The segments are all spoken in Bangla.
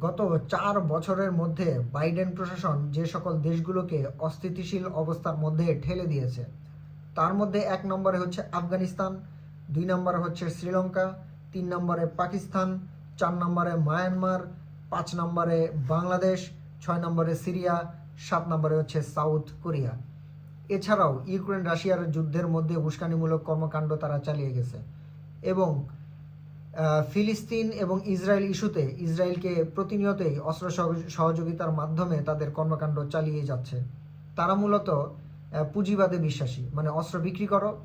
গত চার বছরের মধ্যে বাইডেন প্রশাসন যে সকল দেশগুলোকে অস্থিতিশীল অবস্থার মধ্যে ঠেলে দিয়েছে, তার মধ্যে এক নম্বরে হচ্ছে আফগানিস্তান, দুই নম্বরে হচ্ছে শ্রীলঙ্কা, তিন নম্বরে পাকিস্তান, চার নম্বরে মায়ানমার, পাঁচ নম্বরে বাংলাদেশ, ছয় নম্বরে সিরিয়া, সাত নম্বরে হচ্ছে সাউথ কোরিয়া। এছাড়াও ইউক্রেন রাশিয়ার যুদ্ধের মধ্যে উস্কানিমূলক কর্মকাণ্ড তারা চালিয়ে গেছে এবং ফিলিস্তিন এবং ইসরায়েল ইস্যুতে ইসরায়েলকে প্রতিনিয়তই অস্ত্র সহ- সহযোগিতার মাধ্যমে তাদের কর্মকাণ্ড চালিয়ে যাচ্ছে। তারা মূলত পুঁজিবাদে বিশ্বাসী। মানে অস্ত্র বিক্রি করো,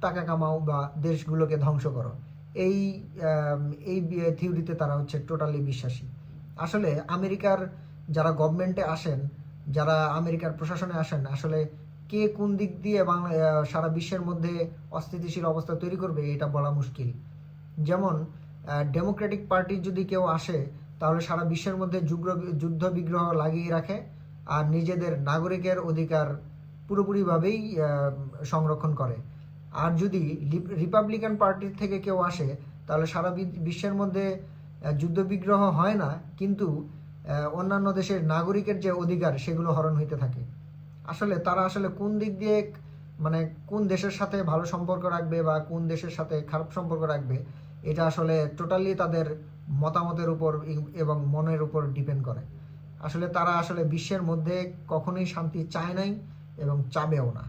টাকা কামাও বা দেশগুলোকে ধ্বংস করো। এই এই থিওরিতে তারা হচ্ছে টোটালি বিশ্বাসী। আসলে আমেরিকার যারা গভর্নমেন্টে আসেন, যারা আমেরিকার প্রশাসনে আসেন, আসলে কে কোন দিক দিয়ে বাংলা সারা বিশ্বের মধ্যে অস্থিতিশীল অবস্থা তৈরি করবে এটা বলা মুশকিল। যেমন ডেমোক্রেটিক পার্টি যদি কেউ আসে তাহলে সারা বিশ্বের মধ্যে যুগ্র যুদ্ধ বিগ্রহ লাগিয়ে রাখে আর নিজেদের নাগরিকের অধিকার পুরোপুরিভাবেই সংরক্ষণ করে। আর যদি রিপাবলিকান পার্টির থেকে কেউ আসে তাহলে সারা বিশ্বের মধ্যে আহ, যুদ্ধ বিগ্রহ হয় না কিন্তু অন্যান্য দেশের নাগরিকের যে অধিকার সেগুলো হরণ হইতে থাকে। আসলে তারা আসলে কোন দিক দিয়ে মানে কোন দেশের সাথে ভালো সম্পর্ক রাখবে বা কোন দেশের সাথে খারাপ সম্পর্ক রাখবে, এটা আসলে টোটালি তাদের মতামতের উপর এবং মনের উপর ডিপেন্ড করে। আসলে তারা আসলে বিশ্বের মধ্যে কখনোই শান্তি চায় নাই এবং চাবেও না।